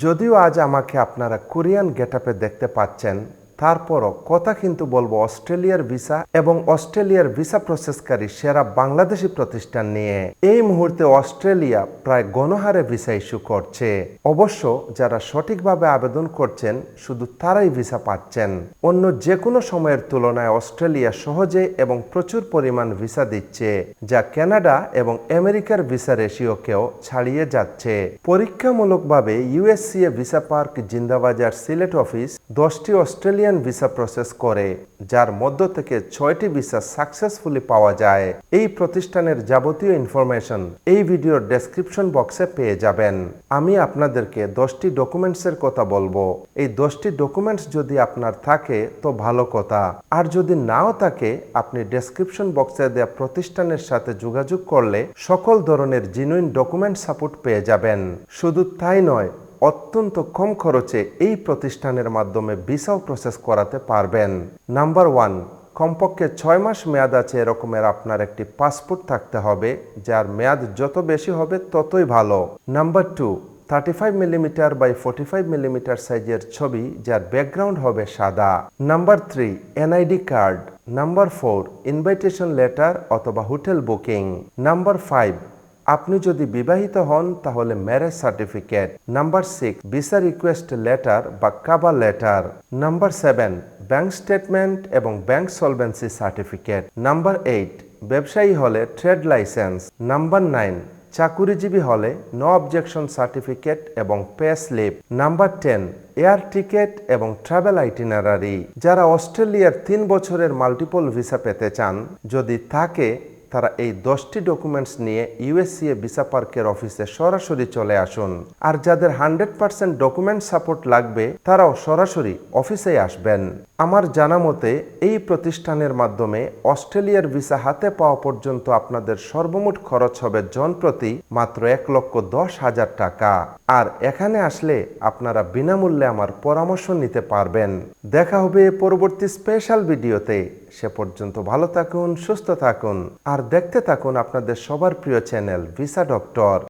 যদিও আজ আমাকে আপনারা কোরিয়ান গেটআপে দেখতে পাচ্ছেন তারপরও কথা কিন্তু বলব অস্ট্রেলিয়ার ভিসা এবং অস্ট্রেলিয়ার ভিসা প্রসেসকারী সেরা বাংলাদেশি প্রতিষ্ঠান নিয়ে। এই মুহূর্তে অস্ট্রেলিয়া প্রায় গণহারে ভিসা ইস্যু করছে। অবশ্য যারা সঠিকভাবে আবেদন করছেন, শুধু তারাই ভিসা পাচ্ছেন। অন্য যে কোনো সময়ের তুলনায় অস্ট্রেলিয়া সহজে এবং প্রচুর পরিমাণ ভিসা দিচ্ছে, যা কানাডা এবং আমেরিকার ভিসা রেশিওকেও ছাড়িয়ে যাচ্ছে। পরীক্ষামূলকভাবে USCA visa park Zindabazar Sylhet office দশটি অস্ট্রেলিয়ান ভিসা প্রসেস করে, যার মধ্য থেকে ছয়টি ভিসা সাকসেসফুলি পাওয়া যায়। এই প্রতিষ্ঠানের যাবতীয় ইনফরমেশন এই ভিডিওর ডেসক্রিপশন বক্সে পেয়ে যাবেন। আমি আপনাদেরকে দশটি ডকুমেন্টসের কথা বলব। এই দশটি ডকুমেন্টস যদি আপনার থাকে, তো ভালো কথা। আর যদি নাও থাকে, আপনি ডেসক্রিপশন বক্সে দেওয়া প্রতিষ্ঠানের সাথে যোগাযোগ করলে সকল ধরনের জিনুইন ডকুমেন্ট সাপোর্ট পেয়ে যাবেন। শুধু তাই নয় অত্যন্ত কম খরচে এই প্রতিষ্ঠানের মাধ্যমে ভিসাও প্রসেস করাতে পারবেন। নাম্বার ওয়ান, কমপক্ষে ছয় মাস মেয়াদ আছে এরকমের আপনার একটি পাসপোর্ট থাকতে হবে, যার মেয়াদ যত বেশি হবে ততই ভালো। Number two, thirty five millimetre by forty five millimetre সাইজের ছবি, যার ব্যাকগ্রাউন্ড হবে সাদা। Number three, NID card. Number four, invitation letter অথবা হোটেল বুকিং। নাম্বার ফাইভ আপনি যদি বিবাহিত হন, তাহলে marriage certificate number six visa request letter বা cover letter number seven bank statement এবং bank solvency certificate number eight ব্যবসায়ী হলে ট্রেড লাইসেন্স নাম্বার নাইন চাকুরিজীবী হলে নো অবজেকশন সার্টিফিকেট এবং pay slip number ten air ticket এবং travel itinerary যারা অস্ট্রেলিয়ার তিন বছরের মাল্টিপল ভিসা পেতে চান, যদি থাকে তারা এই দশটি ডকুমেন্টস নিয়ে ইউএসসিএ ভিসা পার্কের অফিসে সরাসরি চলে আসুন। আর যাদের হান্ড্রেড পার্সেন্ট ডকুমেন্ট সাপোর্ট লাগবে, তারাও সরাসরি অফিসে আসবেন। আমার জানা মতে, এই প্রতিষ্ঠানের মাধ্যমে অস্ট্রেলিয়ার ভিসা হাতে পাওয়া পর্যন্ত আপনাদের সর্বমোট খরচ হবে জন প্রতি মাত্র এক লক্ষ দশ হাজার টাকা। আর এখানে আসলে আপনারা বিনামূল্যে আমার পরামর্শ নিতে পারবেন। দেখা হবে পরবর্তী স্পেশাল ভিডিওতে সে পর্যন্ত ভালো থাকুন, সুস্থ থাকুন। আর দেখতে থাকুন আপনাদের সবার প্রিয় চ্যানেল ভিসা ডক্টর।